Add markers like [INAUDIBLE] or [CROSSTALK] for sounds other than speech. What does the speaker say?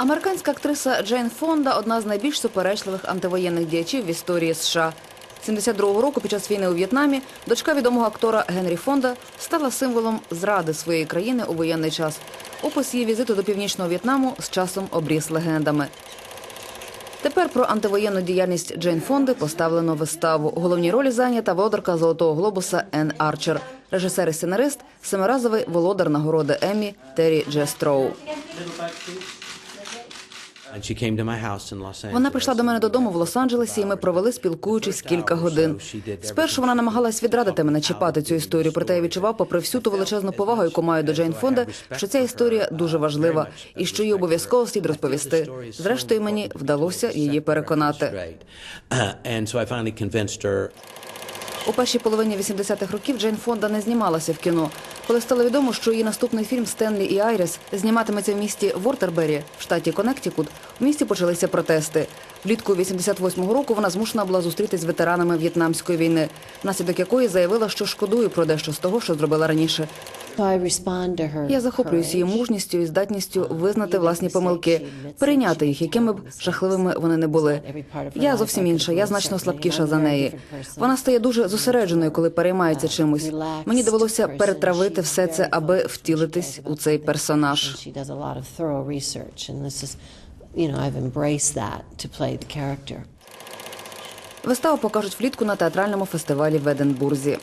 Американська актриса Джейн Фонда одна з найбільш суперечливих антивоєнних діячів в історії США. 72-го року під час війни у В'єтнамі дочка відомого актора Генрі Фонда стала символом зради своєї країни у воєнний час. Опис її візиту до північного В'єтнаму з часом обріс легендами. Тепер про антивоєнну діяльність Джейн Фонди поставлено виставу. У головній ролі зайнята володарка Золотого глобуса Енн Арчер, режисер і сценарист, семиразовий володар нагороди Еммі Террі Джестроу. Вона прийшла до мене додому в Лос-Анджелесі, і ми провели спілкуючись кілька годин. Спершу вона намагалась відрадити мене чіпати цю історію, проте я відчував, попри всю ту величезну повагу, яку маю до Джейн Фонда, що ця історія дуже важлива і що її обов'язково слід розповісти. Зрештою, мені вдалося її переконати. [CLEARS THROAT] У першій половині 80-х років Джейн Фонда не знімалася в кіно. Коли стало відомо, що її наступний фільм Стенлі і Айрес зніматиметься в місті Вортербері в штаті Коннектикут, у місті почалися протести. Влітку 88-го року вона змушена була зустрітись з ветеранами В'єтнамської війни, внаслідок якої заявила, що шкодує про дещо з того, що зробила раніше. Я захоплююся її мужністю і здатністю визнати власні помилки, прийняти їх, якими б жахливими вони не були. Я зовсім інша, я значно слабкіша за неї. Вона стає дуже зосередженою, коли переймається чимось. Мені довелося перетравити все це, аби втілитись у цей персонаж. Виставу покажуть влітку на театральному фестивалі в Единбурзі.